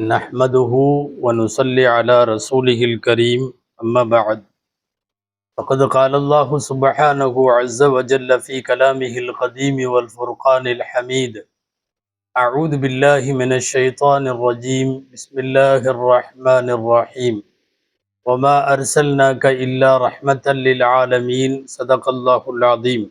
نحمده ونصلي على رسوله الكريم أما بعد. فقد قال الله سبحانه عز وجل في كلامه القديم والفرقان الحميد أعوذ بالله من الشيطان الرجيم بسم الله الرحمن الرحيم. وما أرسلناك إلا رحمة للعالمين صدق الله العظيم.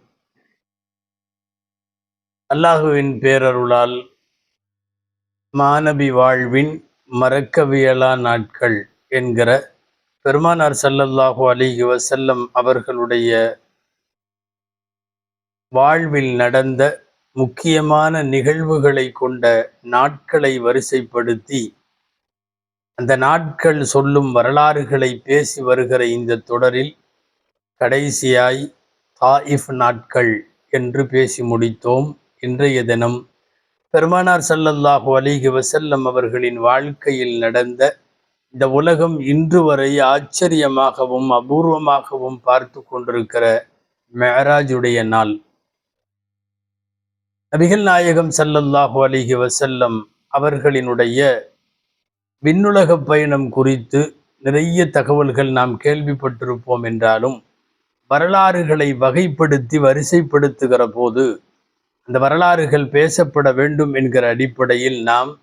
அல்லாஹுவின் பேரருளால் மாணவி வாழ்வின் மறக்கவியலா நாட்கள் என்கிற பெருமானார் சல்லல்லாஹு அலிஹி வசல்லம் அவர்களுடைய வாழ்வில் நடந்த முக்கியமான நிகழ்வுகளை கொண்ட நாட்களை வரிசைப்படுத்தி அந்த நாட்கள் சொல்லும் வரலாறுகளை பேசி வருகிற இந்த தொடரில் கடைசியாய் தாயிஃப் நாட்கள் என்று பேசி முடித்தோம். இன்றைய தினம் பெருமானார் சல்லல்லாஹு அலிஹி வசல்லம் அவர்களின் வாழ்க்கையில் நடந்த இந்த உலகம் இன்று வரை ஆச்சரியமாகவும் அபூர்வமாகவும் பார்த்து கொண்டிருக்கிற மெஹராஜுடைய நாள். நபிகள் நாயகம் சல்லல்லாஹு அலிஹி வசல்லம் அவர்களினுடைய விண்ணுலக பயணம் குறித்து நிறைய தகவல்கள் நாம் கேள்விப்பட்டிருப்போம் என்றாலும் வரலாறுகளை வகைப்படுத்தி வரிசைப்படுத்துகிற போது அந்த வரலாறுகள் பேசப்பட வேண்டும் என்கிற அடிப்படையில் நாம்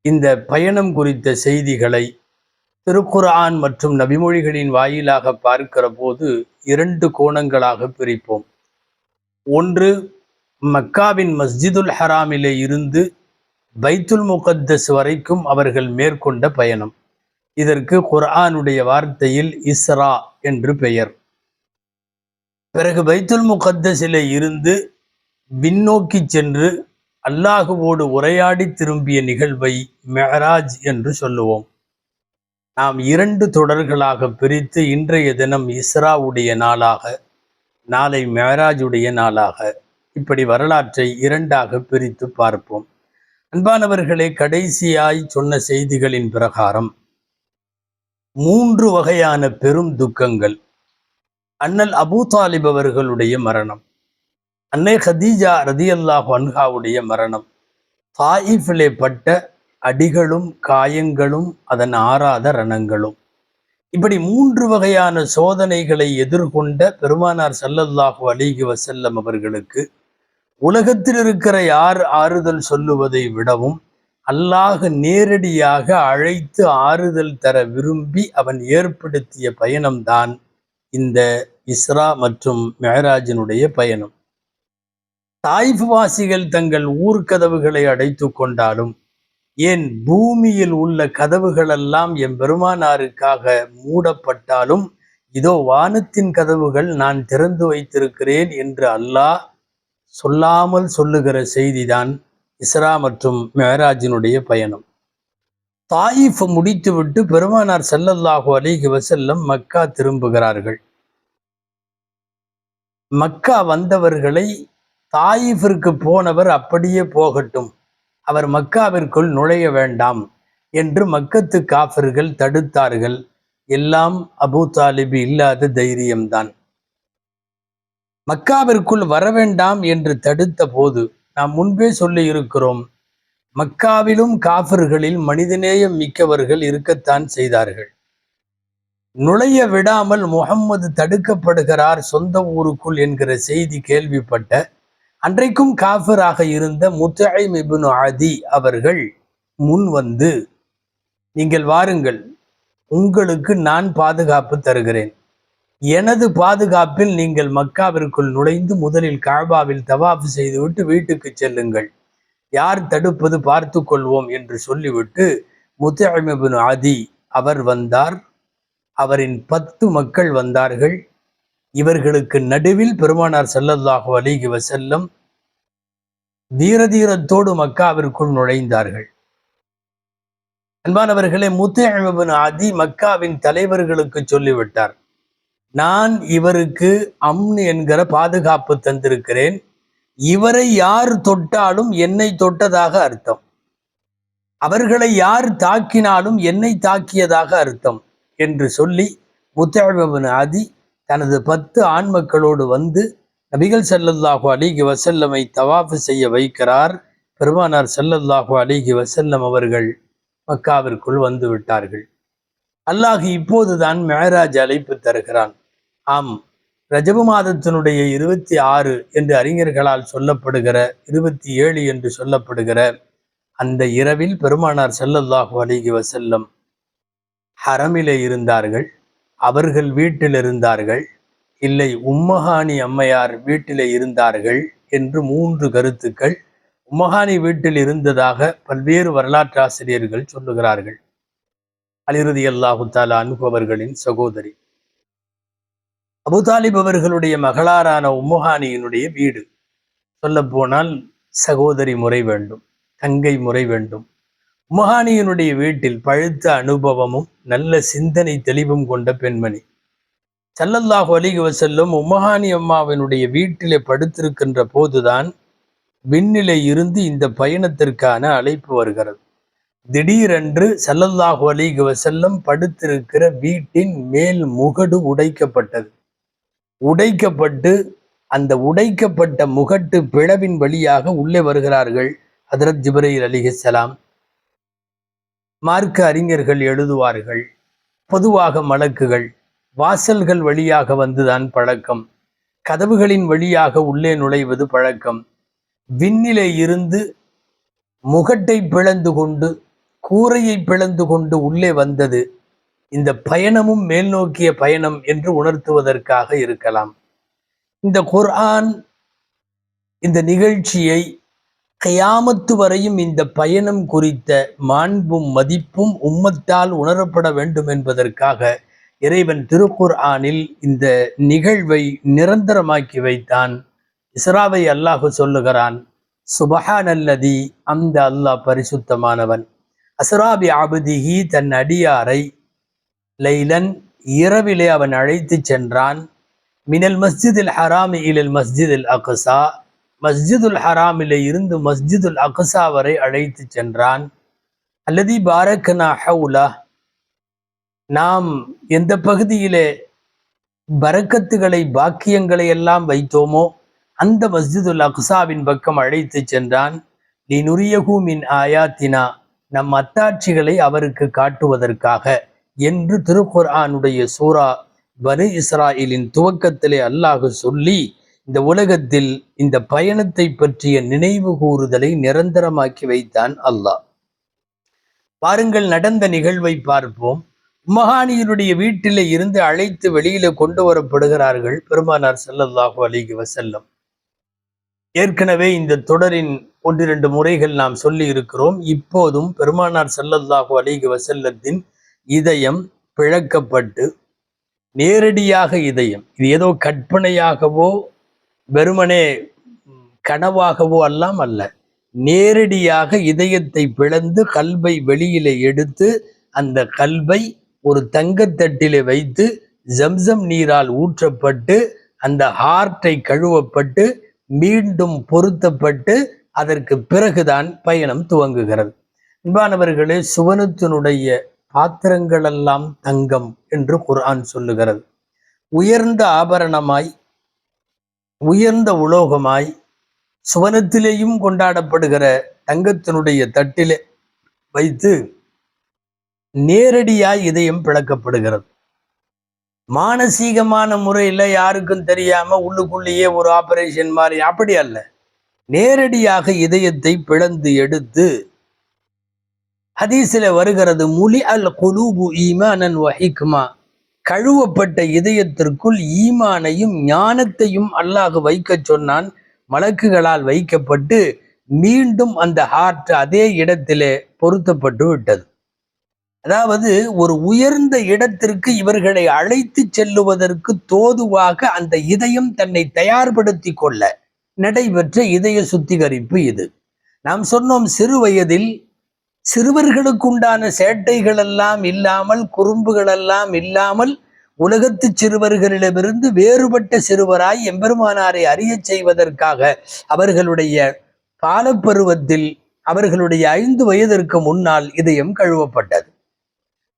இந்த பயணம் குறித்த செய்திகளை திருக்குர்ஆன் மற்றும் நபிமொழிகளின் வாயிலாக பார்க்கிற போது இரண்டு கோணங்களாக பிரிப்போம். ஒன்று மக்காவின் மஸ்ஜிதுல் ஹராமிலே இருந்து பைத்துல் முகத்தஸ் வரைக்கும் அவர்கள் மேற்கொண்ட பயணம். இதற்கு குர்ஆனுடைய வார்த்தையில் இஸ்ரா என்று பெயர். பிறகு பைத்துல் முகத்தஸிலே இருந்து விண்ணோக்கி சென்று அல்லாஹுவோடு உரையாடி திரும்பிய நிகழ்வை மெஹராஜ் என்று சொல்லுவோம். நாம் இரண்டு தொடர்களாக பிரித்து இன்றைய தினம் இஸ்ராவுடைய நாளாக நாளை மெஹராஜுடைய நாளாக இப்படி வரலாற்றை இரண்டாக பிரித்து பார்ப்போம். அன்பானவர்களே கடைசியாய் சொன்ன செய்திகளின் பிரகாரம் மூன்று வகையான பெரும் துக்கங்கள். அண்ணல் அபு தாலிப் அவர்களுடைய மரணம். அன்னை ஹதீஜா ரதியல்லாஹு அன்ஹாவுடைய மரணம். தாயிஃபிலே பட்ட அடிகளும் காயங்களும் அதன் ஆறாத ரணங்களும். இப்படி மூன்று வகையான சோதனைகளை எதிர்கொண்ட பெருமானார் சல்லல்லாஹு அலிஹி வசல்லம் அவர்களுக்கு உலகத்தில் இருக்கிற யார் ஆறுதல் சொல்லுவதை விடவும் அல்லாஹ் நேரடியாக அழைத்து ஆறுதல் தர விரும்பி அவன் ஏற்படுத்திய பயணம்தான் இந்த இஸ்ரா மற்றும் மெஹராஜினுடைய பயணம். தாய்ஃப் வாசிகள் தங்கள் ஊர்க்கதவுகளை அடைத்து கொண்டாலும் ஏன் பூமியில் உள்ள கதவுகளெல்லாம் என் பெருமானாருக்காக மூடப்பட்டாலும் இதோ வானத்தின் கதவுகள் நான் திறந்து வைத்திருக்கிறேன் என்று அல்லாஹ் சொல்லாமல் சொல்லுகிற செய்திதான் இஸ்ரா மற்றும் மேராஜினுடைய பயணம். தாயிஃப் முடித்துவிட்டு பெருமானார் செல்லல்லாஹு அலிஹி வசல்லம் மக்கா திரும்புகிறார்கள். மக்கா வந்தவர்களை தாயிஃபிற்கு போனவர் அப்படியே போகட்டும். அவர் மக்காவிற்குள் நுழைய வேண்டாம் என்று மக்கத்து காஃபர்கள் தடுத்தார்கள். எல்லாம் அபு தாலிபி இல்லாத தைரியம்தான். மக்காவிற்குள் வர வேண்டாம் என்று தடுத்த போது நாம் முன்பே சொல்லி இருக்கிறோம் மக்காவிலும் காஃபர்களில் மனிதநேயம் மிக்கவர்கள் இருக்கத்தான் செய்தார்கள். நுழைய விடாமல் முகம்மது தடுக்கப்படுகிறார் சொந்த ஊருக்குள் என்கிற செய்தி கேள்விப்பட்ட அன்றைக்கும் காஃபராக இருந்த முத்தாயிம் இபுனு ஆதி அவர்கள் முன் வந்து நீங்கள் வாருங்கள் உங்களுக்கு நான் பாதுகாப்பு தருகிறேன். எனது பாதுகாப்பில் நீங்கள் மக்காவிற்குள் நுழைந்து முதலில் காபாவில் தவாஃப் செய்துவிட்டு வீட்டுக்கு செல்லுங்கள். யார் தடுப்பது பார்த்து கொள்வோம் என்று சொல்லிவிட்டு முத்தாயிமிபின் ஆதி அவர் வந்தார். அவரின் பத்து மக்கள் வந்தார்கள். இவர்களுக்கு நடுவில் பெருமானார் செல்லல்லாஹு அலிகி வசல்லம் தீரதீரத்தோடு மக்காவிற்குள் நுழைந்தார்கள். அன்பானவர்களே முத்தேபின் அதி மக்காவின் தலைவர்களுக்கு சொல்லிவிட்டார் நான் இவருக்கு அம்னு என்கிற பாதுகாப்பு தந்திருக்கிறேன். இவரை யார் தொட்டாலும் என்னை தொட்டதாக அர்த்தம். அவர்களை யார் தாக்கினாலும் என்னை தாக்கியதாக அர்த்தம் என்று சொல்லி முத்தேபின் அதி தனது பத்து ஆண் மக்களோடு வந்து நபிகள் செல்லல்லாஹு அலிகி வசல்லமை தவாஃபு செய்ய வைக்கிறார். பெருமானார் செல்லல்லாஹு அலிகி வசல்லம் அவர்கள் மக்காவிற்குள் வந்து விட்டார்கள். அல்லாஹ் இப்போதுதான் மேராஜ் அழைப்பு தருகிறான். ஆம் ரஜபு மாதத்தினுடைய இருபத்தி ஆறு என்று அறிஞர்களால் சொல்லப்படுகிற இருபத்தி ஏழு என்று சொல்லப்படுகிற அந்த இரவில் பெருமானார் செல்லல்லாஹு அலிகி வசல்லம் ஹரமிலே இருந்தார்கள். அவர்கள் வீட்டில் இருந்தார்கள் இல்லை உம்மஹானி அம்மையார் வீட்டிலே இருந்தார்கள் என்று மூன்று கருத்துக்கள் உம்மஹானி வீட்டில் இருந்ததாக பல்வேறு வரலாற்று ஆசிரியர்கள் சொல்லுகிறார்கள். அலிருதி அல்லாஹு தாலா அனுபவர்களின் சகோதரி. அபுதாலிப் அவர்களுடைய மகளாரான உம்மஹானியினுடைய வீடு. சொல்ல போனால் சகோதரி முறை வேண்டும் தங்கை முறை வேண்டும். மகானியனுடைய வீட்டில் பழுத்த அனுபவமும் நல்ல சிந்தனை தெளிவும் கொண்ட பெண்மணி. சல்லல்லாஹு அலிக வசல்லும் உமஹானி அம்மாவினுடைய வீட்டிலே படுத்திருக்கின்ற போதுதான் விண்ணிலே இருந்து இந்த பயணத்திற்கான அழைப்பு வருகிறது. திடீரென்று சல்லல்லாஹு அலிக வசல்லம் படுத்திருக்கிற வீட்டின் மேல் முகடு உடைக்கப்பட்டது. உடைக்கப்பட்டு அந்த உடைக்கப்பட்ட முகட்டு பிளவின் வழியாக உள்ளே வருகிறார்கள் ஹதரத் ஜிப்ரைல் அலிஹலாம் மார்க்க அறிஞர்கள் எழுதுவார்கள். பொதுவாக மலக்குகள். வாசல்கள் வழியாக வந்துதான் பழக்கம். கதவுகளின் வழியாக உள்ளே நுழைவது பழக்கம். விண்ணிலே இருந்து முகட்டை பிளந்து கொண்டு கூரையை பிளந்து கொண்டு உள்ளே வந்தது. இந்த பயணமும் மேல் நோக்கிய பயணம் என்று உணர்த்துவதற்காக இருக்கலாம். இந்த குர்ஆன் இந்த நிகழ்ச்சியை கயாமத்து வரையும் இந்த பயணம் குறித்த மாண்பும் மதிப்பும் உம்மத்தால் உணரப்பட வேண்டும் என்பதற்காக இறைவன் திருக்குர் ஆனில் இந்த நிகழ்வை நிரந்தரமாக்கி வைத்தான். இஸ்ராவை அல்லாஹு சொல்லுகிறான் சுபஹான் அல்லதி அந்த அல்லாஹ் பரிசுத்தமானவன். அசராபி ஆபுதிஹி தன் அடியாரை லைலன் இரவிலே அவன் அழைத்து சென்றான். மினல் மஸ்ஜிதில் ஹராமி இலல் மஸ்ஜிதில் அகசா மஸ்ஜிதுல் ஹராமிலே இருந்து மஸ்ஜிதுல் அகசா வரை அழைத்து சென்றான். அல்லதி பாரக்கனா ஹவுலா நாம் எந்த பகுதியிலே பரக்கத்துகளை பாக்கியங்களை எல்லாம் வைத்தோமோ அந்த மஸ்ஜிதுல் அக்சாவின் பக்கம் அழைத்து சென்றான். நீ நுரியகூமின் ஆயாத்தினா நம் அத்தாட்சிகளை அவருக்கு காட்டுவதற்காக என்று திருக்குர்ஆனுடைய சூரா பனு இஸ்ராயிலின் துவக்கத்திலே அல்லாஹு சொல்லி இந்த உலகத்தில் இந்த பயணத்தை பற்றிய நினைவு கூறுதலை நிரந்தரமாக்கி வைத்தான் அல்லாஹ். பாருங்கள் நடந்த நிகழ்வை பார்ப்போம். உமகானியனுடைய வீட்டில இருந்து அழைத்து வெளியில கொண்டு வரப்படுகிறார்கள் பெருமானார் செல்லல்லாஹு அலிகி வசல்லம் ஏற்கனவே இந்த தொடரின் ஒன்றிரண்டு முறைகள் நாம் சொல்லி இருக்கிறோம். இப்போதும் பெருமானார் செல்லல்லாஹு அலிகி வசல்லத்தின் இதயம் பிழக்கப்பட்டு நேரடியாக இதயம் இது ஏதோ கற்பனையாகவோ வெறுமனே கனவாகவோ எல்லாம் அல்ல. நேரடியாக இதயத்தை பிளந்து கல்வை வெளியிலே எடுத்து அந்த கல்வை ஒரு தங்கத்தட்டிலே வைத்து ஜம்சம் நீரால் ஊற்றப்பட்டு அந்த ஹார்ட்டை கழுவப்பட்டு மீண்டும் பொருத்தப்பட்டு அதற்கு பிறகுதான் பயணம் துவங்குகிறது. அன்பானவர்களே சுவனத்தினுடைய பாத்திரங்களெல்லாம் தங்கம் என்று குர்ஆன் சொல்லுகிறது. உயர்ந்த ஆபரணமாய் உயர்ந்த உலோகமாய் சுவனத்திலேயும் கொண்டாடப்படுகிற தங்கத்தினுடைய தட்டிலே வைத்து நேரடியாய் இதயம் பிளக்கப்படுகிறது. மானசீகமான முறையில் யாருக்கும் தெரியாம உள்ளுக்குள்ளேயே ஒரு ஆபரேஷன் மாதிரி அப்படி அல்ல. நேரடியாக இதயத்தை பிளந்து எடுத்து ஹதீஸில் வருகிறது முலி அல் குலூபு ஈமானன் வஹிக்மா. கழுவப்பட்ட இதயத்திற்குள் ஈமானையும் ஞானத்தையும் அல்லாஹ் வைக்க சொன்னான். மலக்குகளால் வைக்கப்பட்டு மீண்டும் அந்த ஹார்ட் அதே இடத்திலே பொருத்தப்பட்டு விட்டது. அதாவது ஒரு உயர்ந்த இடத்திற்கு இவர்களை அழைத்து செல்லுவதற்கு தோதுவாக அந்த இதயம் தன்னை தயார்படுத்தி கொள்ள நடைபெற்ற இதய சுத்திகரிப்பு இது. நாம் சொன்னோம் சிறு வயதில் சிறுவர்களுக்குண்டான சேட்டைகள் எல்லாம் இல்லாமல் குறும்புகள் எல்லாம் இல்லாமல் உலகத்து சிறுவர்களிடமிருந்து வேறுபட்ட சிறுவராய் எம்பெருமானாரை அறியச் செய்வதற்காக அவர்களுடைய காலப்பருவத்தில் அவர்களுடைய ஐந்து வயதிற்கு முன்னால் இதயம் கழுவப்பட்டது.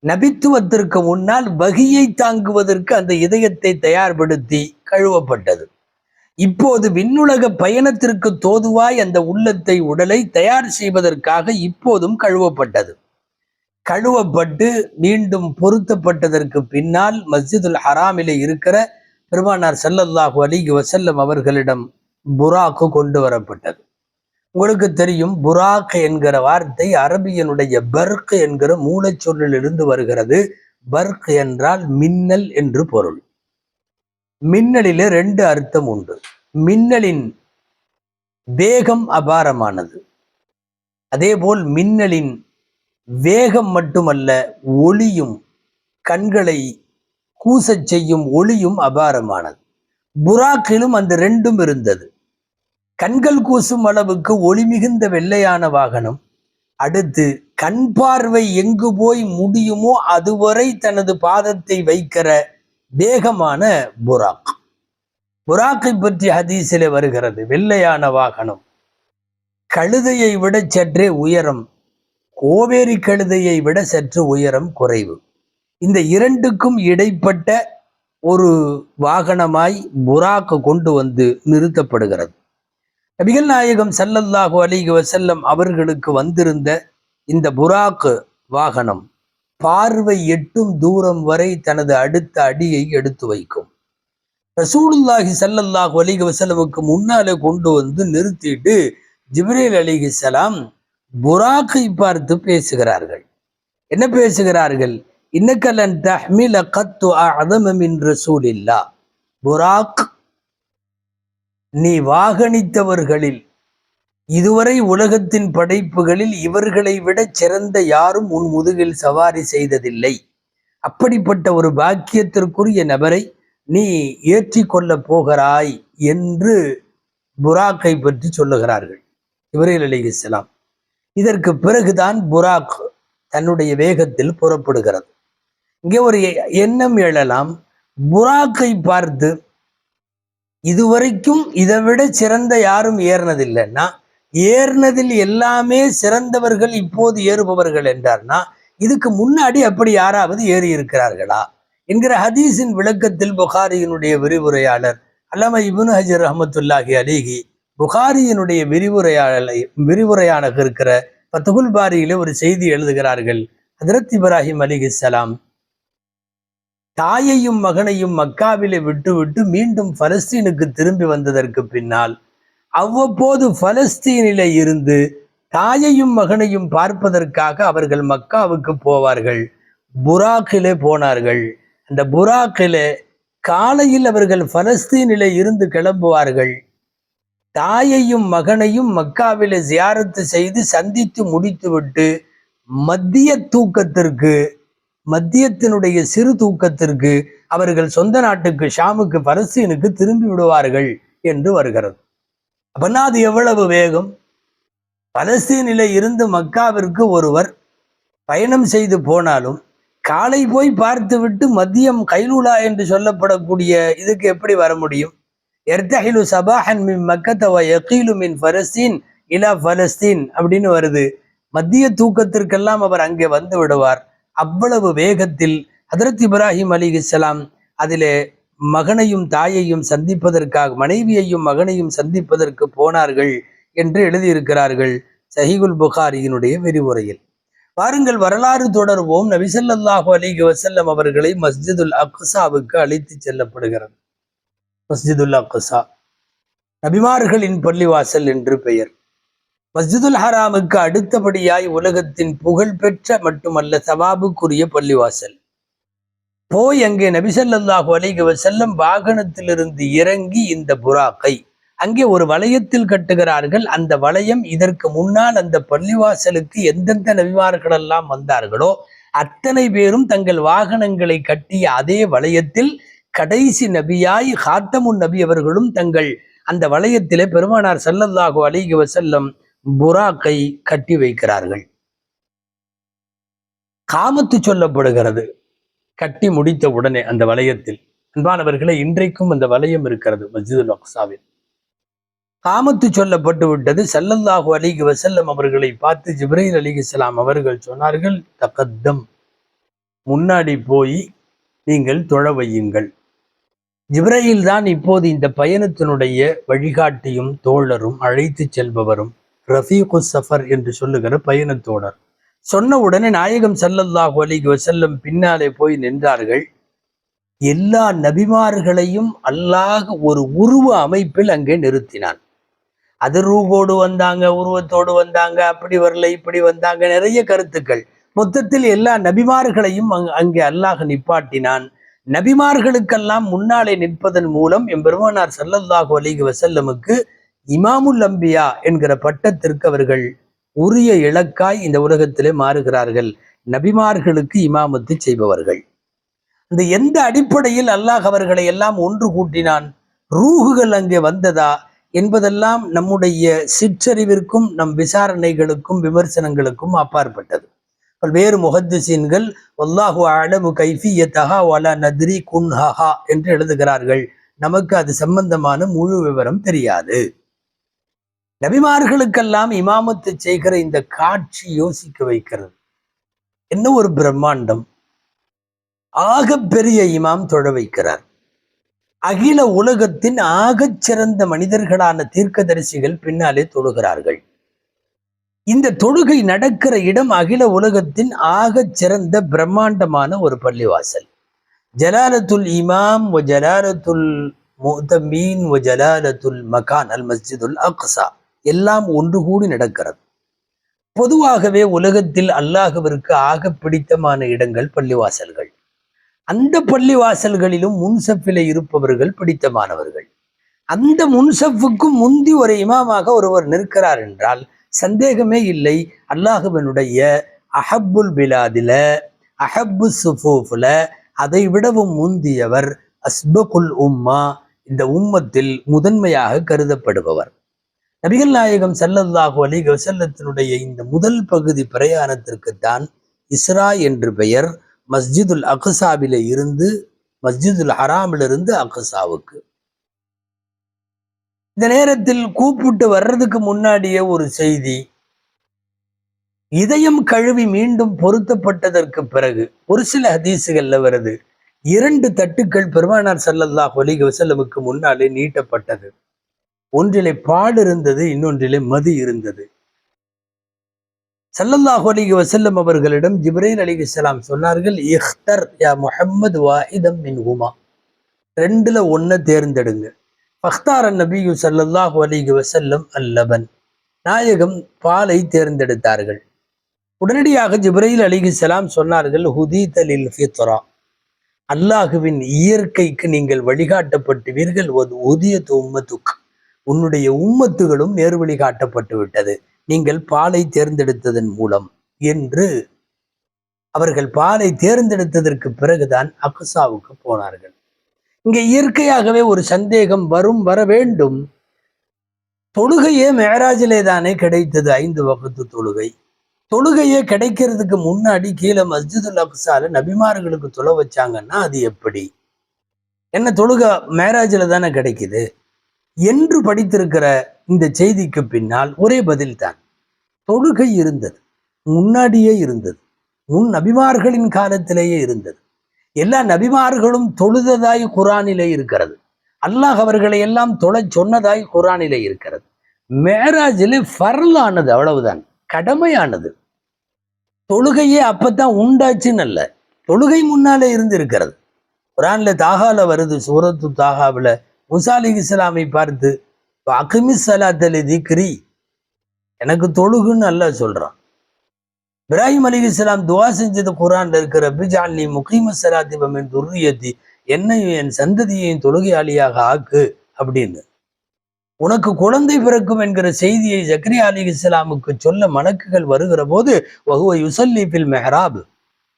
நபித்துவத்திற்கு முன்னால் வகியை தாங்குவதற்கு அந்த இதயத்தை தயார்படுத்தி கழுவப்பட்டது. இப்போது விண்ணுலக பயணத்திற்கு தோதுவாய் அந்த உள்ளத்தை உடலை தயார் செய்வதற்காக இப்போதும் கழுவப்பட்டது. கழுவப்பட்டு மீண்டும் பொருத்தப்பட்டதற்கு பின்னால் மஸ்ஜிதுல் ஹராமிலே இருக்கிற பெருமானார் சல்லல்லாஹு அலிகி வசல்லம் அவர்களிடம் புராக்கு கொண்டு வரப்பட்டது. உங்களுக்கு தெரியும் புராக் என்கிற வார்த்தை அரபியனுடைய பர்க் என்கிற மூலச்சொல்லில் இருந்து வருகிறது. பர்க் என்றால் மின்னல் என்று பொருள். மின்னலில ரெண்டு அர்த்தம் உண்டு. மின்னலின் வேகம் அபாரமானது. அதேபோல் மின்னலின் வேகம் மட்டுமல்ல ஒளியும் கண்களை கூசச் செய்யும் ஒளியும் அபாரமானது. புறாக்கிலும் அந்த ரெண்டும் இருந்தது. கண்கள் கூசும் அளவுக்கு ஒளி மிகுந்த வெள்ளையான வாகனம். அடுத்து கண் பார்வை எங்கு போய் முடியுமோ அதுவரை தனது பாதத்தை வைக்கிற வேகமான புராக். புராக்கை பற்றி ஹதீஸிலே வருகிறது வெள்ளையான வாகனம். கழுதையை விட சற்றே உயரம் கோவேரி கழுதையை விட சற்று உயரம் குறைவு. இந்த இரண்டுக்கும் இடைப்பட்ட ஒரு வாகனமாய் புராக்கு கொண்டு வந்து நிறுத்தப்படுகிறது. நபிகள் நாயகம் சல்லல்லாஹு அலிக வசல்லம் அவர்களுக்கு வந்திருந்த இந்த புராக்கு வாகனம் பார்வை எட்டும் தூரம் வரை தனது அடுத்த அடியை எடுத்து வைக்கும். ரசூலுல்லாஹி சல்லல்லாஹ் அலிக வசலமுக்கு முன்னாலே கொண்டு வந்து நிறுத்திட்டு ஜிப்ரேல் அலிகி சலாம் புராக்கை பார்த்து பேசுகிறார்கள். என்ன பேசுகிறார்கள்? இன்னக்கலன் தஹ்மில கத்து அஅதம ரசூலில்லா புராக் நீ வாகனித்தவர்களில் இதுவரை உலகத்தின் படைப்புகளில் இவர்களை விட சிறந்த யாரும் உன் முதுகில் சவாரி செய்ததில்லை. அப்படிப்பட்ட ஒரு பாக்கியத்திற்குரிய நபரை நீ ஏற்றி கொள்ளப் போகிறாய் என்று புராக்கை பற்றி சொல்லுகிறார்கள். இவரையில் அலிஹிஸ்லாம் இதற்கு பிறகுதான் புராக் தன்னுடைய வேகத்தில் புறப்படுகிறது. இங்கே ஒரு எ- எண்ணம் எழலாம். புராக்கை பார்த்து இதுவரைக்கும் இதை விட சிறந்த யாரும் ஏறினதில்லைன்னா ஏறினதில் எல்லாமே சிறந்தவர்கள் இப்போது ஏறுபவர்கள் என்றார்னா இதுக்கு முன்னாடி அப்படி யாராவது ஏறி இருக்கிறார்களா என்கிற ஹதீஸின் விளக்கத்தில் புகாரியினுடைய விரிவுரையாளர் அல்லாம இபுன் ஹஜர் ரஹமத்துல்லாஹி அலிஹி புகாரியினுடைய விரிவுரையாளரை விரிவுரையாளர் இருக்கிற பத்துகுல் பாரியில ஒரு செய்தி எழுதுகிறார்கள். ஹதரத் இப்ராஹிம் சலாம் தாயையும் மகனையும் மக்காவிலே விட்டுவிட்டு மீண்டும் பலஸ்தீனுக்கு திரும்பி வந்ததற்கு பின்னால் அவ்வப்போது பலஸ்தீனில இருந்து தாயையும் மகனையும் பார்ப்பதற்காக அவர்கள் மக்காவுக்கு போவார்கள். புராக்கிலே போனார்கள். அந்த புராக்கிலே காலையில் அவர்கள் பலஸ்தீனில இருந்து கிளம்புவார்கள். தாயையும் மகனையும் மக்காவில ஜியாரத்து செய்து சந்தித்து முடித்துவிட்டு மத்திய தூக்கத்திற்கு மத்தியத்தினுடைய சிறு தூக்கத்திற்கு அவர்கள் சொந்த நாட்டுக்கு ஷாமுக்கு பலஸ்தீனுக்கு திரும்பி விடுவார்கள் என்று வருகிறது. அப்படின்னா அது எவ்வளவு வேகம்? பலஸ்தீனில் இருந்து மக்காவிற்கு ஒருவர் பயணம் செய்து போனாலும் காலை போய் பார்த்துவிட்டு மதியம் கைலூலா என்று சொல்லப்படக்கூடிய இதுக்கு எப்படி வர முடியும்? எர்தஹிலு சபாஹன் மின் மக்கத்தவ யகீலு மின் பலஸ்தீன் இலா பலஸ்தீன் அப்படின்னு வருது. மத்திய தூக்கத்திற்கெல்லாம் அவர் அங்கே வந்து விடுவார். அவ்வளவு வேகத்தில் ஹதரத் இப்ராஹிம் அலிஹிஸ்ஸலாம் அதிலே மகனையும் தாயையும் சந்திப்பதற்காக மனைவியையும் மகனையும் சந்திப்பதற்கு போனார்கள் என்று எழுதியிருக்கிறார்கள் சஹிகுல் புகாரியினுடைய விரிவுரையில். பாருங்கள் வரலாறு தொடர்வோம். நபிசல்லாஹு அலிஹி வசல்லம் அவர்களை மஸ்ஜிதுல் அக்சாவுக்கு அழைத்து செல்லப்படுகிறது. மஸ்ஜிதுல் அக்சா நபிமார்களின் பள்ளிவாசல் என்று பெயர். மஸ்ஜிதுல் ஹராமுக்கு அடுத்தபடியாய் உலகத்தின் புகழ்பெற்ற மட்டுமல்ல சவாபுக்குரிய பள்ளிவாசல். போய் அங்கே நபிசல்லாஹு அலைஹி செல்லம் வாகனத்திலிருந்து இறங்கி இந்த புறாக்கை. அங்கே ஒரு வளையத்தில் கட்டுகிறார்கள். அந்த வளையம் இதற்கு முன்னால் அந்த பள்ளிவாசலுக்கு எந்தெந்த நபிமார்கள் எல்லாம் வந்தார்களோ அத்தனை பேரும் தங்கள் வாகனங்களை கட்டிய அதே வளையத்தில் கடைசி நபியாய் ஹாத்தமுன் நபி அவர்களும் தங்கள் அந்த வளையத்திலே பெருமானார் செல்லல்லாகோ அலைஹி வசல்லம் புறாக்கை கட்டி வைக்கிறார்கள். காமத்து சொல்லப்படுகிறது. கட்டி முடித்த உடனே அந்த வளையத்தில் அன்பானவர்களை இன்றைக்கும் அந்த வளையம் இருக்கிறது மஸ்ஜிதுல் அக்சாவில். காமத்து சொல்லப்பட்டு விட்டது ஸல்லல்லாஹு அலிகு வசல்லம் அவர்களை பார்த்து ஜிப்ரைல் அலிஹிஸ்ஸலாம் அவர்கள் சொன்னார்கள் தகத்தம். முன்னாடி போய் நீங்கள் தொழ வையுங்கள். ஜிப்ரையில் தான் இப்போது இந்த பயணத்தினுடைய வழிகாட்டியும் தோழரும் அழைத்து செல்பவரும் ரஃபீகு சஃபர் என்று சொல்லுகிற பயணத்தோழர் சொன்ன உடனே நாயகம் ஸல்லல்லாஹு அலிக் வஸல்லம் பின்னாலே போய் நின்றார்கள். எல்லா நபிமார்களையும் அல்லாஹ் ஒரு உருவ அமைப்பில் அங்கே நிறுத்தினான். அது ரூபோடு வந்தாங்க உருவத்தோடு வந்தாங்க அப்படி வரல இப்படி வந்தாங்க நிறைய கருத்துக்கள். மொத்தத்தில் எல்லா நபிமார்களையும் அங் அங்கே அல்லாஹ் நிப்பாட்டினான். நபிமார்களுக்கெல்லாம் முன்னாலே நிற்பதன் மூலம் எம்பெருமானார் சல்லல்லாஹு அலைஹி வசல்லமுக்கு இமாமுல் அம்பியா என்கிற பட்டத்திற்கு அவர்கள் உரிய இலக்காய் இந்த உலகத்திலே மாறுகிறார்கள். நபிமார்களுக்கு இமாமத்து செய்பவர்கள். இந்த எந்த அடிப்படையில் அல்லாஹ் அவர்களை எல்லாம் ஒன்று கூட்டினான்? ரூகுகள் அங்கே வந்ததா? என்பதெல்லாம் நம்முடைய சிற்றறிவிற்கும் நம் விசாரணைகளுக்கும் விமர்சனங்களுக்கும் அப்பாற்பட்டது. பல்வேறு முஹத்திசீன்கள் வல்லாஹு அலமு கைஃபியத்தஹா வலா நத்ரி குன்ஹஹா என்று எழுதுகிறார்கள். நமக்கு அது சம்பந்தமான முழு விவரம் தெரியாது. நபிமார்களுக்கெல்லாம் இமாமத்து செய்கிற இந்த காட்சி யோசிக்க வைக்கிறது. என்ன ஒரு பிரம்மாண்டம். ஆக பெரிய இமாம் தொழ வைக்கிறார். அகில உலகத்தின் ஆகச் சிறந்த மனிதர்களான தீர்க்கதரிசிகள் பின்னாலே தொழுகிறார்கள். இந்த தொழுகை நடக்கிற இடம் அகில உலகத்தின் ஆகச் சிறந்த பிரம்மாண்டமான ஒரு பள்ளிவாசல். ஜலாலத்துல் இமாம் ஒ ஜலாலத்துல் முத்தமீன் ஒ ஜலாலத்துல் மகான் அல் மஸ்ஜிதுல் அக்ஸா எல்லாம் ஒன்று கூடி நடக்கிறது. பொதுவாகவே உலகத்தில் அல்லாஹவிற்கு ஆக பிடித்தமான இடங்கள் பள்ளிவாசல்கள். அந்த பள்ளிவாசல்களிலும் முன்சப்பிலே இருப்பவர்கள் பிடித்தமானவர்கள். அந்த முன்சப்புக்கும் முந்தி ஒரு இமாமாக ஒருவர் நிற்கிறார் என்றால் சந்தேகமே இல்லை. அல்லாஹுவனுடைய அஹப்புல் பிலாதில அஹப்பு சுஃபூஃபில் அதை விடவும் முந்தியவர் அஸ்பகுல் உம்மா இந்த உம்மத்தில் முதன்மையாக கருதப்படுபவர். நபிகள் நாயகம் செல்லல்லாஹு அலைஹி வஸல்லத்தினுடைய இந்த முதல் பகுதி பிரயாணத்திற்கு தான் இஸ்ரா என்று பெயர் மஸ்ஜிதுல் அக்ஸாவில இருந்து மஸ்ஜிதுல் ஹராமிலிருந்து அக்ஸாவுக்கு. இந்த நேரத்தில் கூப்பிட்டு வர்றதுக்கு முன்னாடியே ஒரு செய்தி. இதயம் கழுவி மீண்டும் பொருத்தப்பட்டதற்கு பிறகு ஒரு சில ஹதீசுகள்ல வருது. இரண்டு தட்டுக்கள் பெருமானார் ஸல்லல்லாஹு அலைஹி வஸல்லமுக்கு முன்னாலே நீட்டப்பட்டது. ஒன்றிலே பால் இருந்தது இன்னொன்றிலே மது இருந்தது. சல்லல்லாஹு அலைஹி வசல்லம் அவர்களிடம் ஜிப்ரைல் அலைஹிஸ்ஸலாம் சொன்னார்கள் இஹ்தர் யா முஹம்மது வாஹிதம் மின்ஹுமா. ரெண்டுல ஒன்றை தேர்ந்தெடுங்க. ஃபக்தார் நபியு சல்லல்லாஹு அலைஹி வசல்லம் அல்லபன் நாயகம் பாலை தேர்ந்தெடுத்தார்கள். உடனடியாக ஜிப்ரைல் அலிஹிஸ்ஸலாம் சொன்னார்கள் ஹுதீதலில் ஃபித்ரா. அல்லாஹுவின் இயற்கைக்கு நீங்கள் வழிகாட்டப்பட்டுவீர்கள் ஒரு உதிய உம்மத்துக்கு உன்னுடைய உம்மத்துகளும் நேர்வழி காட்டப்பட்டு விட்டது. நீங்கள் பாலை தேர்ந்தெடுத்ததன் மூலம் என்று அவர்கள் பாலை தேர்ந்தெடுத்ததற்கு பிறகுதான் அக்ஸாவுக்கு போனார்கள். இங்கே இயற்கையாகவே ஒரு சந்தேகம் வரும் வர வேண்டும். தொழுகையே மேராஜிலே தானே கிடைத்தது ஐந்து வகுத்து தொழுகை. தொழுகையே கிடைக்கிறதுக்கு முன்னாடி கீழே மஸ்ஜிதுல் அக்சால நபிமார்களுக்கு தொலை வச்சாங்கன்னா அது எப்படி? என்ன தொழுகை மேராஜில் தானே கிடைக்குது? என்று படித்திருக்கிற இந்த செய்திக்கு பின்னால் ஒரே பதில் தான் தொழுகை இருந்தது. முன்னாடியே இருந்தது. முன் நபிமார்களின் காலத்திலேயே இருந்தது. எல்லா நபிமார்களும் தொழுததாய் குரானிலே இருக்கிறது. அல்லாஹ் அவர்களை எல்லாம் தொலை சொன்னதாய் குரானிலே இருக்கிறது. மேராஜிலே ஃபர்லானது அவ்வளவுதான். கடமையானது. தொழுகையே அப்பதான் உண்டாச்சுன்னு அல்ல. தொழுகை முன்னாலே இருந்து இருக்கிறது குரான்ல தாகால வருது சூரத்து தாகாவில் முசா அலி இஸ்லாமை பார்த்து அக்மி சலாத்தலி திக்ரி. எனக்கு தொழுகுன்னு அல்லாஹ் சொல்றான். இப்ராஹிம் அலி இஸ்லாம் துவா செஞ்சது குரான்ல இருக்கிற பிஜாலி முகீம சலாத்திபமின் துர்ரியத்தி என்னையும் என் சந்ததியையும் தொழுகையாளியாக ஆக்கு அப்படின்னு. உனக்கு குழந்தை பிறக்கும் என்கிற செய்தியை ஜக்ரியா அலி இஸ்லாமுக்கு சொல்ல மணக்குகள் வருகிற போது வகுவ யுசல்லிபில் மெஹராப்.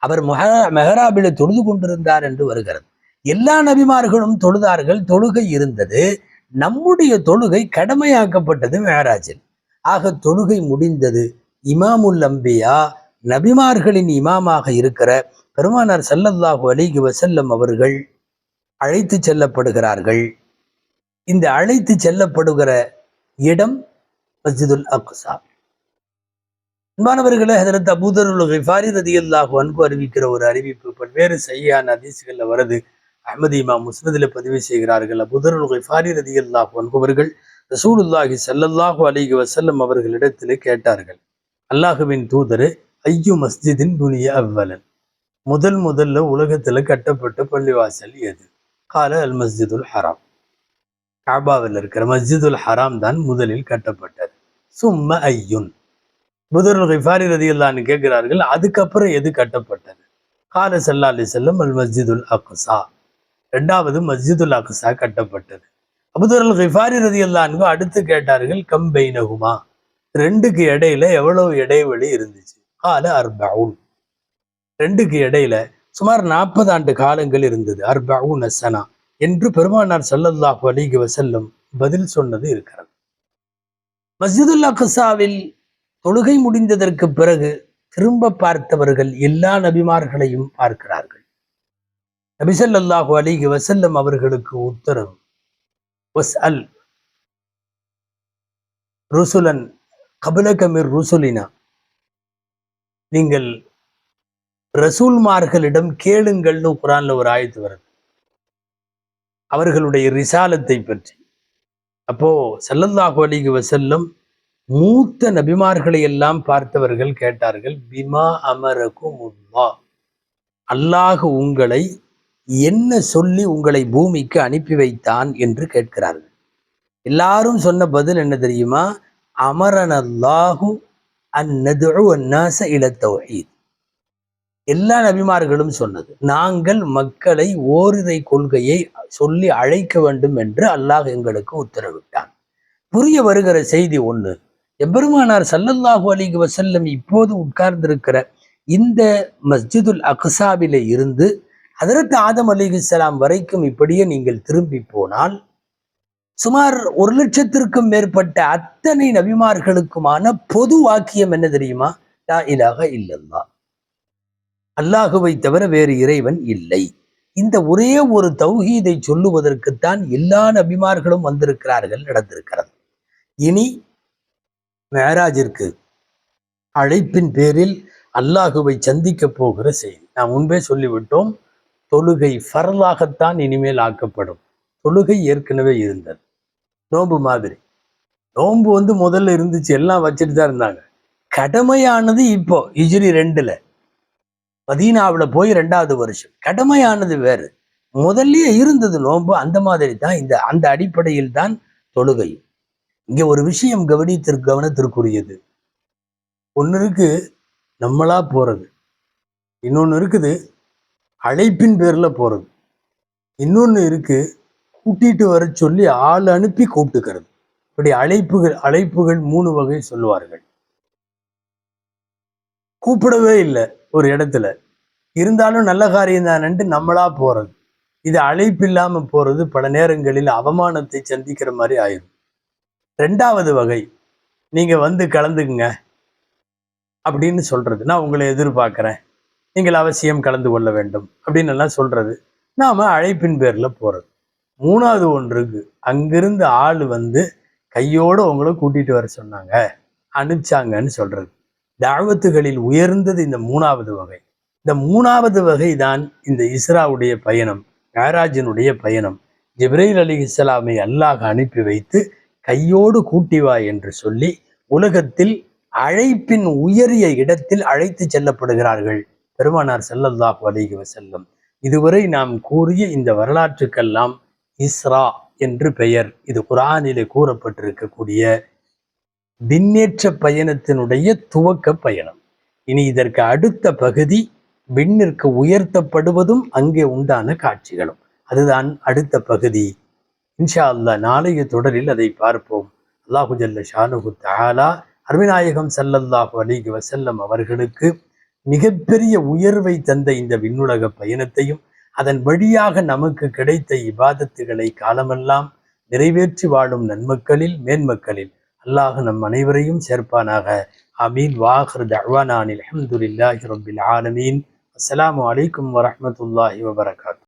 அவர் மெஹரா மெஹராபில் தொழுது கொண்டிருந்தார் என்று வருகிறது. எல்லா நபிமார்களும் தொழுதார்கள் தொழுகை இருந்தது. நம்முடைய தொழுகை கடமையாக்கப்பட்டது மேராஜில். ஆக தொழுகை முடிந்தது. இமாமுல் அம்பியா நபிமார்களின் இமாமாக இருக்கிற பெருமானார் சல்லல்லாஹு அலிகி வசல்லம் அவர்கள் அழைத்து செல்லப்படுகிறார்கள். இந்த அழைத்து செல்லப்படுகிற இடம் மஸ்ஜிதுல் அக்சா அன்பானவர்களே ஹதரத் அபூதருல் கிஃபாரி ரதியல்லாஹு அன்பு அறிவிக்கிற ஒரு அறிவிப்பு பல்வேறு சையான அதிசுகளில் வருது. அஹமது இமாம் முஸ்னதில் பதிவு செய்கிறார்கள். அபூதருல் ரதி ரதியல்லாஹு அன்பவர்கள் ரசூலுல்லாஹி சல்லல்லாஹு அலிஹி வசல்லம் அவர்களிடத்திலே கேட்டார்கள். அல்லாஹுவின் தூதரு ஐயு மஸ்ஜிதின் துனிய அவ்வலன்? முதல் முதல்ல உலகத்தில் கட்டப்பட்ட பள்ளிவாசல் எது? கால அல் மஸ்ஜிதுல் ஹராம். காபாவில் இருக்கிற மஸ்ஜிதுல் ஹராம் தான் முதலில் கட்டப்பட்டது. சும்ம ஐயுன். புதருல் ரதி அல்லான்னு கேட்கிறார்கள் அதுக்கப்புறம் எது கட்டப்பட்டது? கால சல்லா அலி செல்லம் அல் மஸ்ஜிதுல் அக்சா ரெண்டாவது மஸ்ஜிதுல் அக்ஸா கட்டப்பட்டது. அபுதூரல் ஹிஃபாரி ரதி ரதியல்லான்னு அடுத்து கேட்டார்கள் கம்பைனகுமா ரெண்டுக்கு இடையில எவ்வளவு இடைவெளி இருந்துச்சு? ஆல அர்பவுன். ரெண்டுக்கு இடையில சுமார் நாற்பது ஆண்டு காலங்கள் இருந்தது. அர்பவுன் அசனா என்று பெருமானார் சல்லல்லாஹு அலைஹி வசல்லம் பதில் சொன்னது இருக்கிறது. மஸ்ஜிதுல் அக்ஸாவில் தொழுகை முடிந்ததற்கு பிறகு திரும்ப பார்த்தவர்கள் எல்லா நபிமார்களையும் பார்க்கிறார்கள். நபிசல்லாஹு அலிஹி வசல்லம் அவர்களுக்கு உத்தரவு. வஸ் அல் ருசுலன் கபலகமிர் ருசுலினா. நீங்கள் ரசூல்மார்களிடம் கேளுங்கள்னு குரான்ல ஒரு ஆயத்து வருது. அவர்களுடைய ரிசாலத்தை பற்றி. அப்போ ஸல்லல்லாஹு அலைஹி வசல்லம் மூத்த நபிமார்களை எல்லாம் பார்த்தவர்கள் கேட்டார்கள் பிமா அமரக்கும் அல்லாஹ் உங்களை என்ன சொல்லி உங்களை பூமிக்கு அனுப்பி வைத்தான் என்று கேட்கிறார்கள். எல்லாரும் சொன்ன பதில் என்ன தெரியுமா? அமரனல்லாஹு அந்நாச இலத்தவஹீத் எல்லா நபிமார்களும் சொன்னது நாங்கள் மக்களை ஓரிரை கொள்கையை சொல்லி அழைக்க வேண்டும் என்று அல்லாஹ் எங்களுக்கு உத்தரவிட்டான். புரிய வருகிற செய்தி ஒண்ணு எபெருமானார் சல்லல்லாஹு அலைஹி வசல்லம் இப்போது உட்கார்ந்திருக்கிற இந்த மஸ்ஜிதுல் அக்ஸாவிலே இருந்து அதற்கு ஆதம் அலிகுசலாம் வரைக்கும் இப்படியே நீங்கள் திரும்பி போனால் சுமார் ஒரு லட்சத்திற்கும் மேற்பட்ட அத்தனை நபிமார்களுக்குமான பொது வாக்கியம் என்ன தெரியுமா? லா இலாக இல்லல்லா அல்லாஹுவை தவிர வேறு இறைவன் இல்லை. இந்த ஒரே ஒரு தௌஹீதை சொல்லுவதற்குத்தான் எல்லா நபிமார்களும் வந்திருக்கிறார்கள் நடந்திருக்கிறது. இனி மேராஜிற்கு அழைப்பின் பேரில் அல்லாஹுவை சந்திக்க போகிற செய்தி நாம் முன்பே சொல்லிவிட்டோம் தொழுகை ஃபரலாகத்தான் இனிமேல் ஆக்கப்படும். தொழுகை ஏற்கனவே இருந்தது. நோன்பு மாதிரி. நோன்பு வந்து முதல்ல இருந்துச்சு எல்லாம் வச்சுட்டு தான் இருந்தாங்க. கடமையானது இப்போ இஜிரி ரெண்டுல. மதீனாவுல போய் ரெண்டாவது வருஷம். கடமையானது வேறு. முதல்லயே இருந்தது நோன்பு அந்த மாதிரி தான் இந்த அந்த அடிப்படையில் தான் தொழுகை. இங்க ஒரு விஷயம் கவனித்திரு கவனத்திற்குரியது. ஒன்று இருக்கு நம்மளா போறது. இன்னொன்று இருக்குது அழைப்பின் பேர்ல போறது. இன்னொன்று இருக்கு கூட்டிட்டு வர சொல்லி ஆள் அனுப்பி கூப்பிட்டுக்கிறது. இப்படி அழைப்புகள் அழைப்புகள் மூணு வகை சொல்லுவார்கள். கூப்பிடவே இல்லை ஒரு இடத்துல. இருந்தாலும் நல்ல காரியம் தானன்ட்டு நம்மளா போறது. இது அழைப்பு இல்லாமல் போறது பல நேரங்களில் அவமானத்தை சந்திக்கிற மாதிரி ஆயிடும் ரெண்டாவது வகை நீங்க வந்து கலந்துக்குங்க. அப்படின்னு சொல்றது. நான் உங்களை எதிர்பார்க்குறேன். நீங்கள் அவசியம் கலந்து கொள்ள வேண்டும் அப்படின்னு எல்லாம் சொல்றது. நாம அழைப்பின் பேர்ல போறது. மூணாவது ஒன்றுக்கு அங்கிருந்து ஆள் வந்து கையோட உங்களை கூட்டிட்டு வர சொன்னாங்க. அனுப்பிச்சாங்கன்னு சொல்றது. தாவத்துகளில் உயர்ந்தது இந்த மூணாவது வகை. இந்த மூணாவது வகை தான் இந்த இஸ்ராவுடைய பயணம் மேராஜினுடைய பயணம். ஜிப்ரைல் அலி இஸ்லாமை அல்லாஹ் அனுப்பி வைத்து கையோடு கூட்டி வா என்று சொல்லி உலகத்தில் அழைப்பின் உயரிய இடத்தில் அழைத்து செல்லப்படுகிறார்கள். பெருமானார் ஸல்லல்லாஹு வலிகி வஸல்லம். இதுவரை நாம் கூறிய இந்த வரலாற்றுக்கெல்லாம் இஸ்ரா என்று பெயர். இது குரானிலே கூறப்பட்டிருக்கக்கூடிய விண்ணேற்ற பயணத்தினுடைய துவக்க பயணம். இனி இதற்கு அடுத்த பகுதி விண்ணிற்கு உயர்த்தப்படுவதும் அங்கே உண்டான காட்சிகளும். அதுதான் அடுத்த பகுதி. இன்ஷா அல்லாஹ் நாளைய தொடரில் அதை பார்ப்போம். அல்லாஹு ஜல்ல ஷானுகு தாலா அருவிநாயகம் ஸல்லல்லாஹு அலிகி வசல்லம் அவர்களுக்கு மிகப்பெரிய உயர்வை தந்த இந்த விண்ணுலக பயணத்தையும் அதன் வழியாக நமக்கு கிடைத்த இபாதத்துகளை காலமெல்லாம் நிறைவேற்றி வாழும் நன்மக்களில் மேன்மக்களில் அல்லாஹ் நம் அனைவரையும் சேர்ப்பானாக. அமீன் வாஹர் தவானான் அலமதுல்லாஹி ரபில் ஆலமீன். அஸ்லாம் வலைக்கம் வரமத்துல்லாஹி வபரகாத்.